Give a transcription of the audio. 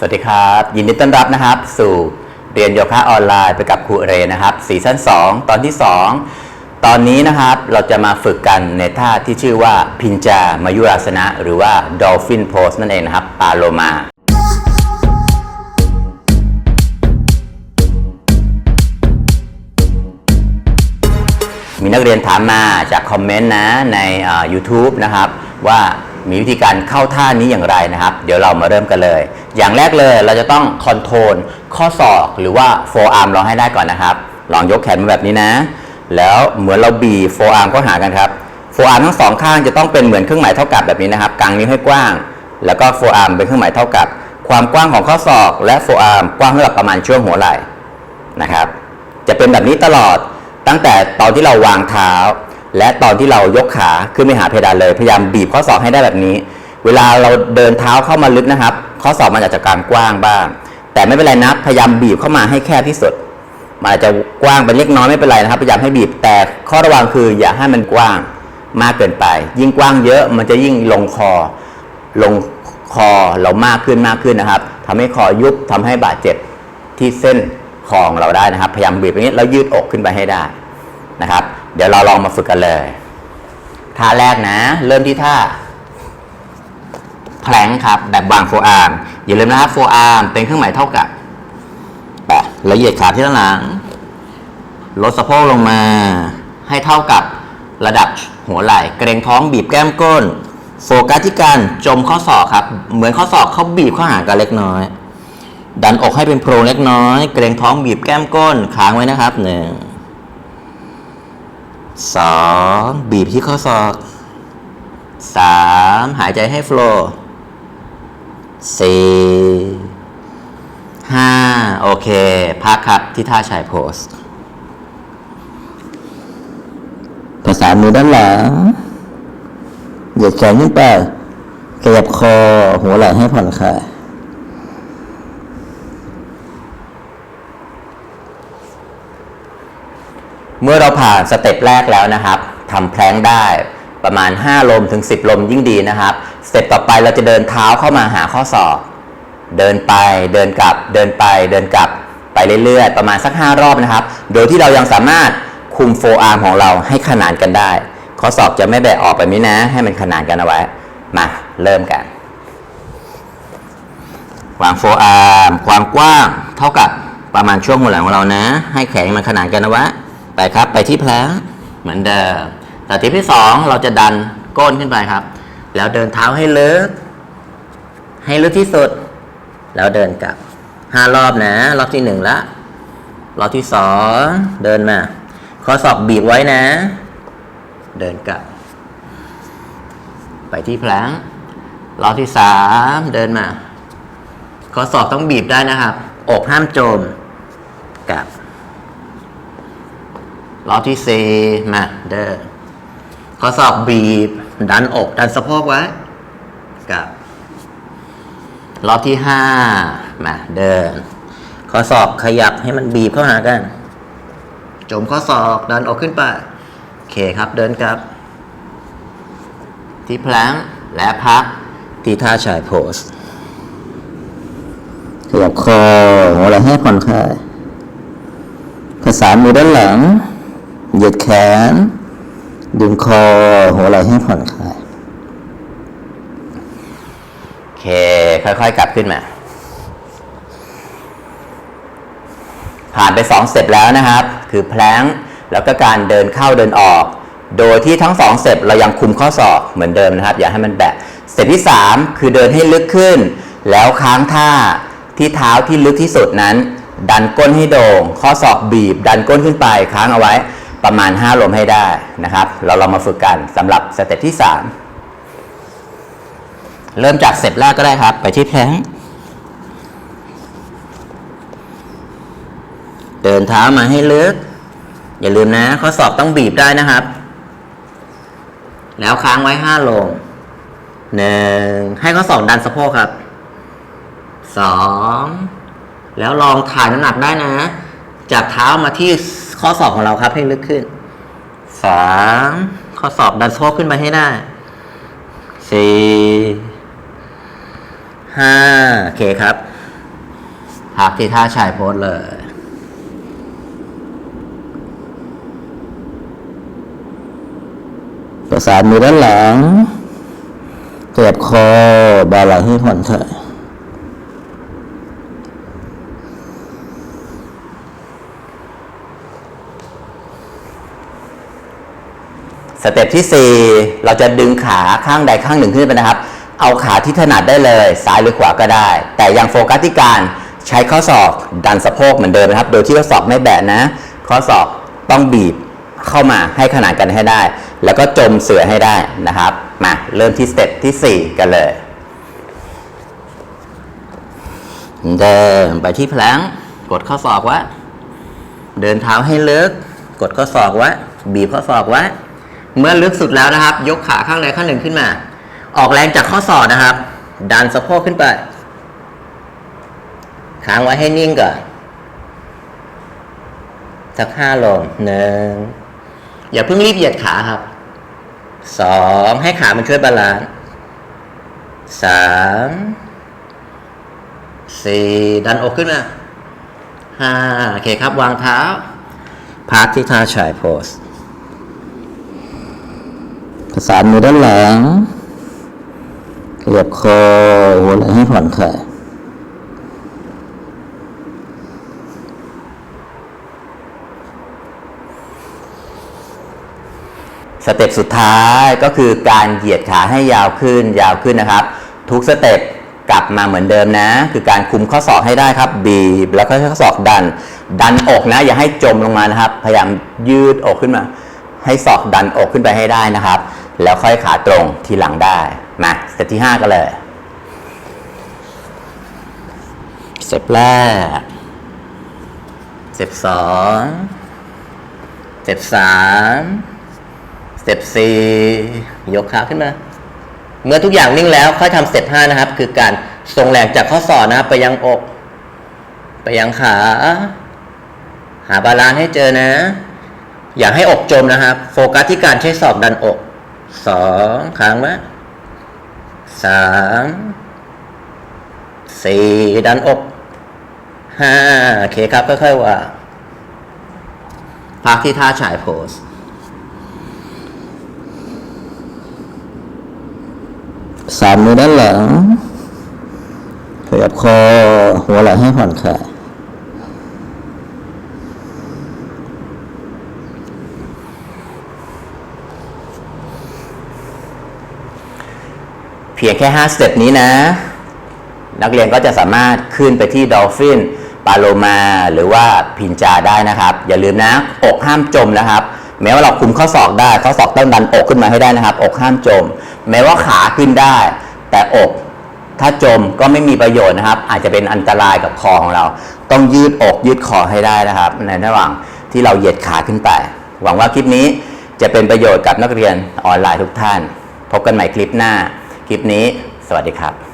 สวัสดีครับ ยินดีต้อนรับนะครับ สู่เรียนโยคะออนไลน์ไปกับครูเรนะครับซีซั่น2 ตอนที่ 2 ตอนนี้นะครับเราจะมาฝึกกันในท่าที่ชื่อว่าพินจามายุราสนะ หรือว่า Dolphin Pose นั่นเองนะครับปาโลมามีนักเรียนถามมาจากคอมเมนต์นะในอ่า YouTube นะครับว่า มีวิธีการเข้าท่านี้อย่างไรนะครับ เดี๋ยวเรามาเริ่มกันเลย อย่างแรกเลยเราจะต้องคอนโทรลข้อศอกหรือว่าโฟอาร์มเราให้ได้ก่อนนะครับ ลองยกแขนมาแบบนี้นะ แล้วเหมือนเราบีโฟอาร์มก็หากันครับโฟอาร์มทั้งสองข้างจะต้องเป็นเหมือนเครื่องหมายเท่ากับแบบนี้นะครับกลางนิ้วให้กว้าง แล้วก็โฟอาร์มเป็นเครื่องหมายเท่ากับ ความกว้างของข้อศอกและโฟอาร์มกว้างเท่ากับประมาณช่วงหัวไหล่นะครับ จะเป็นแบบนี้ตลอดตั้งแต่ตอนที่เราวางเท้า และตอนที่เรายกขาขึ้นไปหาเพดานเลย พยายามบีบข้อศอกให้ได้แบบนี้ เวลาเราเดินเท้าเข้ามาลึกนะครับ ข้อศอกมันอาจจะการกว้างบ้าง แต่ไม่เป็นไรนะพยายามบีบเข้ามาให้แคบที่สุดมันอาจจะกว้างไปเล็กน้อยไม่เป็นไรนะครับ พยายามให้บีบแต่ข้อระวังคืออย่าให้มันกว้างมากเกินไป ยิ่งกว้างเยอะมันจะยิ่งลงคอ ลงคอเรามากขึ้นมากขึ้นนะครับทำให้คอยุบทำให้บาดเจ็บที่เส้นคอของเราได้นะครับ พยายามบีบอย่างนี้แล้วยืดอกขึ้นไปให้ได้นะครับ เดี๋ยวเราลองมาฝึกกันเลยท่าแรกนะ เริ่มที่ท่าแพลงครับแบบวางโฟอาร์มอย่าลืมนะครับโฟอาร์มเป็นเครื่องหมายเท่ากับแปะล้วเหยียดขาที่ด้านหลัง ลดสะโพกลงมา ให้เท่ากับระดับหัวไหล่เกรงท้องบีบแก้มก้น โฟกัสที่การจมข้อศอกครับ เหมือนข้อศอกเขาบีบข้าหากันเล็กน้อย ดันอกให้เป็นโพรงเล็กน้อย เกรงท้องบีบแก้มก้นค้างไว้นะครับหนึ่ง สองบีบที่ข้อศอกสามหายใจให้โฟล์สี่ห้าโอเค พักครับที่ท่าชายโพสประสามือด้านหลังเหยียดแขนขึ้นไปขยับคอหัวไหล่ให้ผ่อนคลาย เมื่อเราผ่านสเต็ปแรกแล้วนะครับทำแพลงได้ประมาณ 5 ลมถึง 10 ลมยิ่งดีนะครับ สเต็ปต่อไปเราจะเดินเท้าเข้ามาหาข้อศอก เดินไปเดินกลับ เดินไปเดินกลับไปเรื่อยๆ ประมาณสัก 5 รอบนะครับ โดยที่เรายังสามารถคุมโฟอาร์มของเราให้ขนานกันได้ ข้อศอกจะไม่แบะออกแบบนี้นะ ให้มันขนานกันเอาไว้ มาเริ่มกัน วางโฟอาร์มความกว้างเท่ากับประมาณช่วงหัวไหล่ของเรานะ ให้แขนมันขนานกันนะวะ ไปครับไปที่แผลงเหมือนเดิมแต่ทีที่สองเราจะดันก้นขึ้นไปครับ แล้วเดินเท้าให้ลึก ให้ลึกที่สุด แล้วเดินกลับห้ารอบนะรอบที่หนึ่งละรอบที่สองเดินมาข้อศอกบีบไว้นะ เดินกลับ ไปที่แผลงรอบที่สามเดินมาข้อศอกต้องบีบได้นะครับ อกห้ามโจมกลับ รอบที่สี่มาเดินข้อศอกบีบ ดันอกดันสะโพกไว้กับรอบที่ห้ามาเดิน ข้อศอกขยับให้มันบีบเข้าหากันจมข้อศอกดันออกขึ้นไปโอเคครับเดินกลับ ที่แพลงและพักที่ท่าชายโพสขยับคอหัวไหล่ให้ผ่อนคลายประสามือด้านหลัง เหยียดแขน ดึงคอหัวไหล่ให้ผ่อนคลายโอเค ค่อยๆ กลับขึ้นมา ผ่านไป2สเต็ปแล้วนะครับ คือแพลงแล้วก็การเดินเข้าเดินออก โดยที่ทั้ง2สเต็ปเรายังคุมข้อศอกเหมือนเดิมนะครับ อย่าให้มันแบะสเต็ปที่ 3 คือเดินให้ลึกขึ้น แล้วค้างท่าที่เท้าที่ลึกที่สุดนั้น ดันก้นให้โด่งข้อศอกบีบ ดันก้นขึ้นไปค้างเอาไว้ ประมาณ 5 ลมให้ได้นะครับ เราลองมาฝึกกันสำหรับสเต็ปที่ 3 เริ่มจากสเต็ปแรกก็ได้ครับ ไปที่แพลงเดินเท้ามาให้ลึก อย่าลืมนะ ข้อศอกต้องบีบได้นะครับ แล้วค้างไว้ห้าลงหนึ่งให้ข้อศอกดันสะโพกครับสองแล้วลองถ่ายน้ำหนักได้นะ จากเท้ามาที่ ข้อศอกของเราครับให้ลึกขึ้นสามข้อศอกดันโพกขึ้นไปให้ได้สี่ห้าโอเคครับพักที่ท่าชายโพสเลย ประสานมือด้านหลังเกลียบคอบาไหลให้ผ่อนคลาย สเต็ปที่ 4 เราจะดึงขาข้างใดข้างหนึ่งขึ้นไปนะครับ เอาขาที่ถนัดได้เลยซ้ายหรือขวาก็ได้ แต่ยังโฟกัสที่การใช้ข้อศอกดันสะโพกเหมือนเดิมนะครับ โดยที่ข้อศอกไม่แบะนะ ข้อศอกต้องบีบเข้ามาให้ขนานกันให้ได้ แล้วก็จมเสือให้ได้นะครับ มาเริ่มที่สเต็ปที่ 4 กันเลย เดินไปที่แพลงก์กดข้อศอกไว้เดินเท้าให้ลึก กดข้อศอกไว้บีบข้อศอกไว้ เมื่อลึกสุดแล้วนะครับ ยกขาข้างใดข้างหนึ่งขึ้นมา ออกแรงจากข้อศอกนะครับ ดันสะโพกขึ้นไปค้างไว้ให้นิ่งก่อนสักห้าลมหนึ่งอย่าเพิ่งรีบเหยียดขาครับสองให้ขามันช่วยบาลานซ์สามสี่ดันอกขึ้นมาห้าโอเคครับ วางเท้าพักที่ท่าชายโพส ประสานมือด้านหลังเกลียบคอหัวไหล่ให้ผ่อนคลายสเต็ปสุดท้ายก็คือการเหยียดขาให้ยาวขึ้นยาวขึ้นนะครับ ทุกสเต็ปกลับมาเหมือนเดิมนะ คือการคุมข้อศอกให้ได้ครับ บีบแล้วก็ข้อศอกดัน ดันอกนะ อย่าให้จมลงมานะครับ พยายามยืดอกขึ้นมา ให้ศอกดันอกขึ้นไปให้ได้นะครับ แล้วค่อยขาตรงทีหลังได้มาสเต็ปที่ 5 กันเลยสเต็ปแรกสเต็ปสองสเต็ปสามสเต็ปสี่ยกขาขึ้นมา เมื่อทุกอย่างนิ่งแล้วค่อยทำสเต็ปห้านะครับ คือการส่งแรงจากข้อศอกนะครับ ไปยังอก ไปยังขา หาบาลานซ์ให้เจอนะ อย่าให้อกจมนะครับ โฟกัสที่การใช้ศอกดันอกสองครั้งไว้สามสี่ดันอกห้าโอเคครับค่อยๆว่าพักที่ท่าฉายโพสสามมือด้านหลังขยับคอหัวไหล่ให้ผ่อนคลาย เพียงแค่ 5 สเต็ปนี้นะ นักเรียนก็จะสามารถขึ้นไปที่ดอลฟินปาโลมา หรือว่าพินจาได้นะครับ อย่าลืมนะ อกห้ามจมนะครับ แม้ว่าเราคุมข้อศอกได้ข้อศอกต้องดันอกขึ้นมาให้ได้นะครับ อกห้ามจม แม้ว่าขาขึ้นได้ แต่อกถ้าจมก็ไม่มีประโยชน์นะครับ อาจจะเป็นอันตรายกับคอของเรา ต้องยืดอกยืดคอให้ได้นะครับ ในระหว่างที่เราเหยียดขาขึ้นไป หวังว่าคลิปนี้จะเป็นประโยชน์กับนักเรียนออนไลน์ทุกท่าน พบกันใหม่คลิปหน้า คลิปนี้ สวัสดีครับ